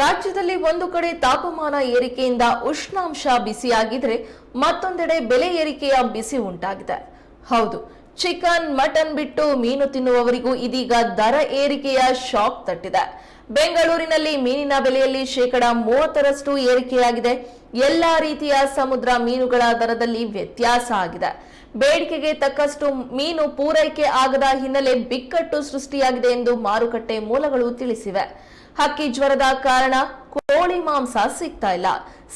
ರಾಜ್ಯದಲ್ಲಿ ಒಂದು ಕಡೆ ತಾಪಮಾನ ಏರಿಕೆಯಿಂದ ಉಷ್ಣಾಂಶ ಬಿಸಿಯಾಗಿದ್ರೆ ಮತ್ತೊಂದೆಡೆ ಬೆಲೆ ಏರಿಕೆಯ ಬಿಸಿ ಉಂಟಾಗಿದೆ. ಹೌದು, ಚಿಕನ್, ಮಟನ್ ಬಿಟ್ಟು ಮೀನು ತಿನ್ನುವವರಿಗೂ ಇದೀಗ ದರ ಏರಿಕೆಯ ಶಾಕ್ ತಟ್ಟಿದೆ. ಬೆಂಗಳೂರಿನಲ್ಲಿ ಮೀನಿನ ಬೆಲೆಯಲ್ಲಿ ಶೇಕಡ ಮೂವತ್ತರಷ್ಟು ಏರಿಕೆಯಾಗಿದೆ. ಎಲ್ಲಾ ರೀತಿಯ ಸಮುದ್ರ ಮೀನುಗಳ ದರದಲ್ಲಿ ವ್ಯತ್ಯಾಸ ಆಗಿದೆ. ಬೇಡಿಕೆಗೆ ತಕ್ಕಷ್ಟು ಮೀನು ಪೂರೈಕೆ ಆಗದ ಹಿನ್ನೆಲೆ ಬಿಕ್ಕಟ್ಟು ಸೃಷ್ಟಿಯಾಗಿದೆ ಎಂದು ಮಾರುಕಟ್ಟೆ ಮೂಲಗಳು ತಿಳಿಸಿವೆ. ಹಕ್ಕಿ ಜ್ವರದ ಕಾರಣ ಕೋಳಿ ಮಾಂಸ ಸಿಗ್ತಾ ಇಲ್ಲ.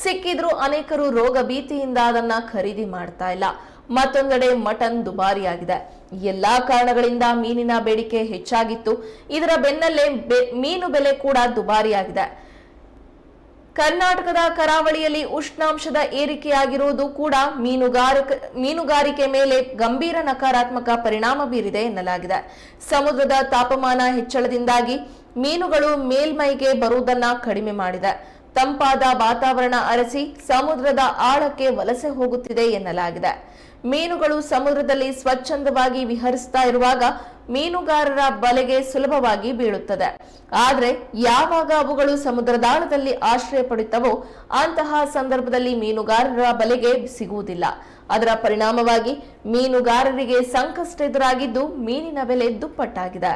ಸಿಕ್ಕಿದ್ರೂ ಅನೇಕರು ರೋಗ ಭೀತಿಯಿಂದ ಅದನ್ನ ಖರೀದಿ ಮಾಡ್ತಾ ಇಲ್ಲ. ಮತ್ತೊಂದೆಡೆ ಮಟನ್ ದುಬಾರಿಯಾಗಿದೆ. ಎಲ್ಲಾ ಕಾರಣಗಳಿಂದ ಮೀನಿನ ಬೇಡಿಕೆ ಹೆಚ್ಚಾಗಿತ್ತು. ಇದರ ಬೆನ್ನಲ್ಲೇ ಮೀನು ಬೆಲೆ ಕೂಡ ದುಬಾರಿಯಾಗಿದೆ. ಕರ್ನಾಟಕದ ಕರಾವಳಿಯಲ್ಲಿ ಉಷ್ಣಾಂಶದ ಏರಿಕೆಯಾಗಿರುವುದು ಕೂಡ ಮೀನುಗಾರಿಕೆ ಮೀನುಗಾರಿಕೆ ಮೇಲೆ ಗಂಭೀರ ನಕಾರಾತ್ಮಕ ಪರಿಣಾಮ ಬೀರಿದೆ ಎನ್ನಲಾಗಿದೆ. ಸಮುದ್ರದ ತಾಪಮಾನ ಹೆಚ್ಚಳದಿಂದಾಗಿ ಮೀನುಗಳು ಮೇಲ್ಮೈಗೆ ಬರುವುದನ್ನ ಕಡಿಮೆ ಮಾಡಿದೆ. ತಂಪಾದ ವಾತಾವರಣ ಅರಸಿ ಸಮುದ್ರದ ಆಳಕ್ಕೆ ವಲಸೆ ಹೋಗುತ್ತಿದೆ ಎನ್ನಲಾಗಿದೆ. ಮೀನುಗಳು ಸಮುದ್ರದಲ್ಲಿ ಸ್ವಚ್ಛಂದವಾಗಿ ವಿಹರಿಸ್ತಾ ಇರುವಾಗ ಮೀನುಗಾರರ ಬಲೆಗೆ ಸುಲಭವಾಗಿ ಬೀಳುತ್ತದೆ. ಆದರೆ ಯಾವಾಗ ಅವುಗಳು ಸಮುದ್ರದಾಳದಲ್ಲಿ ಆಶ್ರಯ ಪಡೆಯುತ್ತವೋ ಅಂತಹ ಸಂದರ್ಭದಲ್ಲಿ ಮೀನುಗಾರರ ಬಲೆಗೆ ಸಿಗುವುದಿಲ್ಲ. ಅದರ ಪರಿಣಾಮವಾಗಿ ಮೀನುಗಾರರಿಗೆ ಸಂಕಷ್ಟ ಎದುರಾಗಿದ್ದು ಮೀನಿನ ಬೆಲೆ ದುಪ್ಪಟ್ಟಾಗಿದೆ.